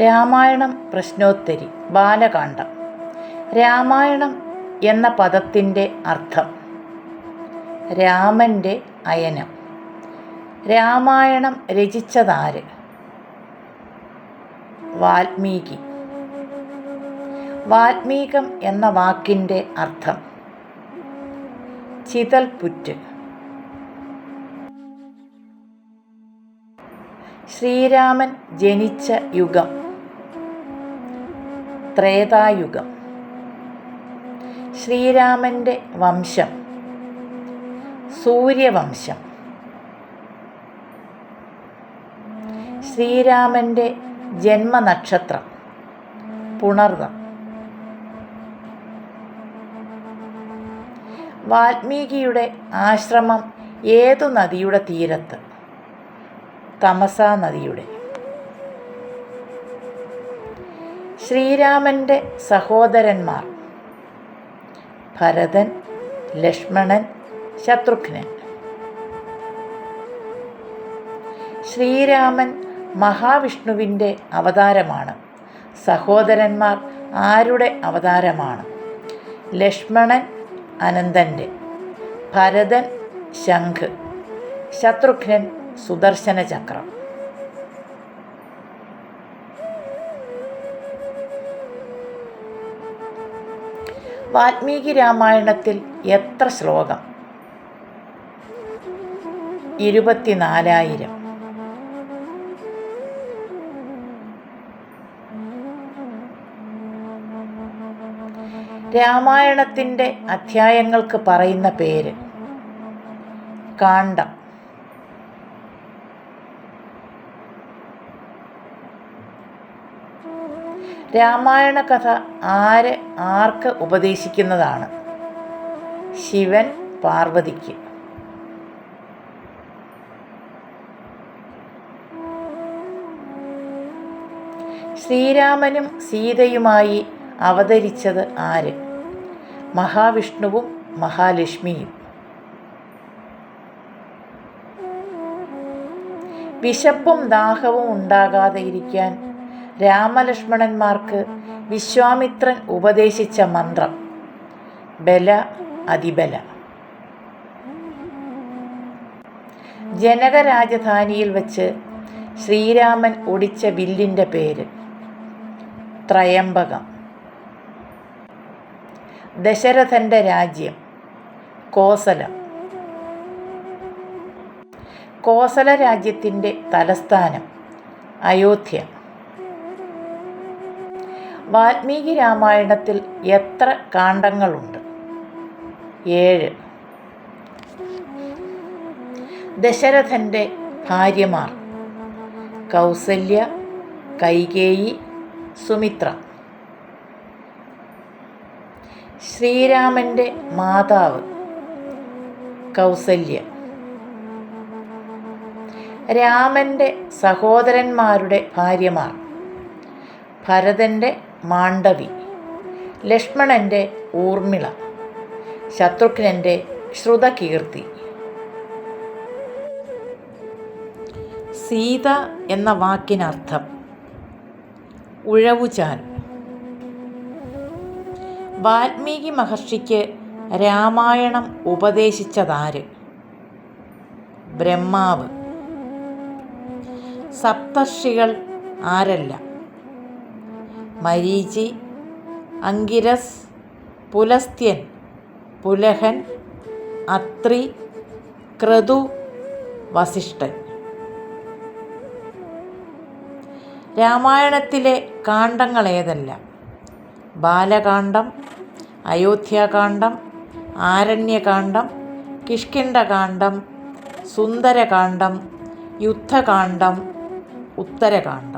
രാമായണം പ്രശ്നോത്തരി ബാലകാണ്ഡം രാമായണം എന്ന പദത്തിന്റെ അർത്ഥം. രാമന്റെ അയനം. രാമായണം രചിച്ചതാര്? വാൽമീകി. വാൽമീകം എന്ന വാക്കിന്റെ അർത്ഥം. ചിതൽപുറ്റ്. ശ്രീരാമൻ ജനിച്ച യുഗം. ത്രേതായുഗം. ശ്രീരാമന്റെ വംശം സൂര്യവംശം. ശ്രീരാമന്റെ ജന്മനക്ഷത്രം പുണർവം. വാൽമീകിയുടെ ആശ്രമം ഏതു നദിയുടെ തീരത്ത്? തമസാ നദിയുടെ. ശ്രീരാമന്റെ സഹോദരന്മാർ. ഭരതൻ ലക്ഷ്മണൻ ശത്രുഘ്നൻ. ശ്രീരാമൻ മഹാവിഷ്ണുവിന്റെ അവതാരമാണ്. സഹോദരന്മാർ ആരുടെ അവതാരമാണ്? ലക്ഷ്മണൻ അനന്തന്റെ ഭരതൻ ശംഖ്. ശത്രുഘ്നൻ സുദർശന ചക്രം വാൽമീകി രാമായണത്തിൽ എത്ര ശ്ലോകം? ഇരുപത്തിനാലായിരം. രാമായണത്തിന്റെ അധ്യായങ്ങൾക്ക് പറയുന്ന പേര് കാണ്ഡം. രാമായണ കഥ ആര് ആർക്ക് ഉപദേശിക്കുന്നതാണ്? ശിവൻ പാർവതിക്ക്. ശ്രീരാമനും സീതയുമായി അവതരിച്ചത് ആര്? മഹാവിഷ്ണുവും മഹാലക്ഷ്മിയും. വിശപ്പും ദാഹവും ഉണ്ടാകാതെ ഇരിക്കാൻ രാമലക്ഷ്മണന്മാർക്ക് വിശ്വാമിത്രൻ ഉപദേശിച്ച മന്ത്രം. ബല അതിബല. ജനകരാജധാനിയിൽ വച്ച് ശ്രീരാമൻ ഒടിച്ച വില്ലിന്റെ പേര് ത്രയംബകം. ദശരഥന്റെ രാജ്യം കോസലം. കോസല രാജ്യത്തിന്റെ തലസ്ഥാനം അയോധ്യ. വാൽമീകി രാമായണത്തിൽ എത്ര കാണ്ഡങ്ങളുണ്ട്? ഏഴ്. ദശരഥന്റെ ഭാര്യമാർ. കൗസല്യ കൈകേയി സുമിത്ര. ശ്രീരാമന്റെ മാതാവ് കൗസല്യ. രാമന്റെ സഹോദരന്മാരുടെ ഭാര്യമാർ. ഭരതന്റെ മാണ്ഡവി. ലക്ഷ്മണന്റെ ഊർമിള. ശത്രുഘ്നന്റെ ശ്രുതകീർത്തി. സീത എന്ന വാക്കിനർത്ഥം ഉഴവുചാൽ. വാൽമീകി മഹർഷിക്ക് രാമായണം ഉപദേശിച്ചതാര്? ബ്രഹ്മാവ്. സപ്തർഷികൾ ആരല്ല? മരീചി അങ്കിരസ് പുലസ്ത്യൻ പുലഹൻ അത്രി ക്രതു വസിഷ്ഠൻ. രാമായണത്തിലെ കാണ്ഡങ്ങൾ ഏതെല്ലാം ബാലകാന്ഡം അയോധ്യാകാന്ഡം ആരണ്യകാന്ഡം കിഷ്കിണ്ഡകാന്ഡം സുന്ദരകാന്ഡം യുദ്ധകാന്ഡം ഉത്തരകാന്ഡം